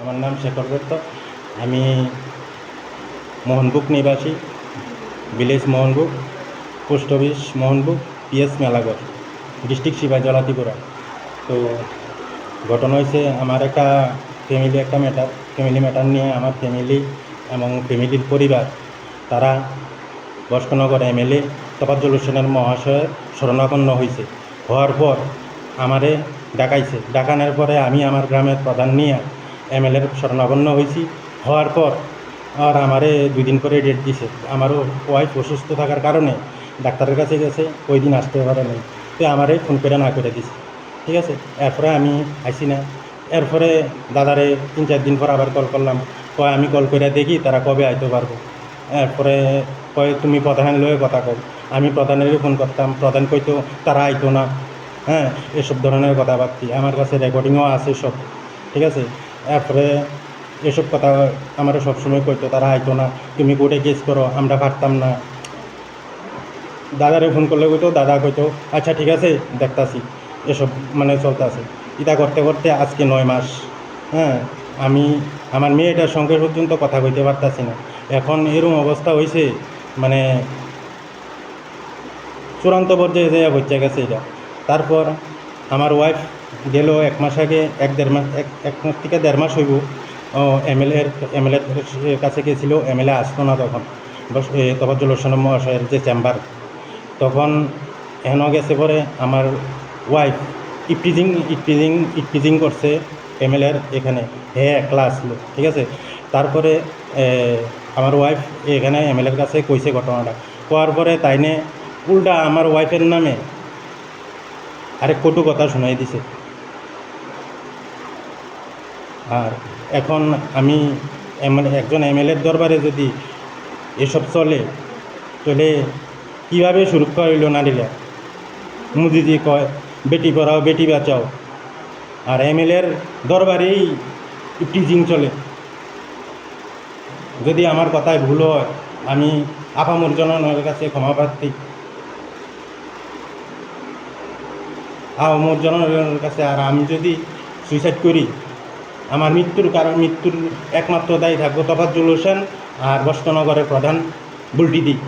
আমার নাম শেখর দত্ত। আমি মোহনবুক নিবাসী, village Mohanbuk post office Mohanbuk PS Melagarh district Sipahijala Tripura তো ঘটনা হয়েছে আমার একটা ফ্যামিলি একটা ম্যাটার ফ্যামিলি ম্যাটার নিয়ে আমার ফ্যামিলি এবং ফ্যামিলির পরিবার, তারা বস্কনগর এমএলএ তফাজ্জল হোসেনের মহাশয়ের শরণাপন্ন হয়েছে হওয়ার পর আমারে ডাকাইছে। ডাকানোর পরে আমি আমার গ্রামের প্রধান নিয়ে এমএলএর শরণাপন্ন হয়েছি। হওয়ার পর আর আমারে দুই দিন পরে ডেট দিছে। আমারও ওয়াইফ অসুস্থ থাকার কারণে ডাক্তারের কাছে গেছে, ওই দিন আসতে পারে নাই। তো আমারে ফোন করে না করে দিছে। ঠিক আছে? এরপরে আমি আইসি না। এরপরে দাদারে তিন চার দিন পর আবার কল করলাম। কয়, আমি কল করে দেখি তারা কবে আইতে পারব। এরপরে কয়, তুমি প্রধানের লয়ে কথা কও। আমি প্রধানেরই ফোন করতাম। প্রধান কইতো, তারা আইতো না। হ্যাঁ এসব ধরনের কথা কথাবার্তি। আমার কাছে রেকর্ডিংও আছে সব। ঠিক আছে? এরপরে এসব কথা আমার সবসময় কইতো, তারা আইতো না, তুমি কোর্টে কেস করো, আমরা পারতাম না। দাদারে ফোন করলে কইতো, দাদা কইতো আচ্ছা ঠিক আছে, দেখতাছি, এসব মানে চলতেছে। এটা করতে করতে আজকে নয় মাস হ্যাঁ আমি, আমার মেয়েটার সঙ্গে পর্যন্ত কথা কইতে পারতাছি না। এখন এরকম অবস্থা হয়েছে মানে চূড়ান্ত পর্যায়ে যে হচ্ছে গেছে এটা। তারপর আমার ওয়াইফ গেল এক মাস আগে, এক দেড় মাস, এক এক মাস থেকে দেড় মাস হইব। এমএলএর এমএলএর কাছে গেছিল এমএলএ আসতো না তখন। তফাজ্জল হোসেন মহাশয়ের যে চেম্বার। তখন এহেন গেছে পরে আমার ওয়াইফ ইপটিজিং ইপটিজিং ইপটিজিং করছে এমএলএর এখানে। হে, একলা আসলো, ঠিক আছে? তারপরে আমার ওয়াইফ এখানে এমএলএর কাছে কইছে ঘটনাটা। কোয়ার পরে তাইনে উল্টা আমার ওয়াইফের নামে আরেক কটু কথা শোনাই দিছে। আর এখন আমি একজন এমএলএর দরবারে যদি এসব চলে তাহলে কীভাবে সুরক্ষা হইল নারীরা মোদিজি কয়, বেটি পড়াও, বেটি বাঁচাও। আর এমএলএর দরবারেই টিচিং চলে। যদি আমার কথায় ভুল হয়, আমি আপামর জনগণের কাছে ক্ষমা প্রার্থী। আপামর জনগণের কাছে আর আমি যদি সুইসাইড করি, আমার মৃত্যুর কারণ, মৃত্যুর একমাত্র দায়ী থাকব তফাজ্জুল হোসেন আর বস্তনগরের প্রধান বুলটি দিই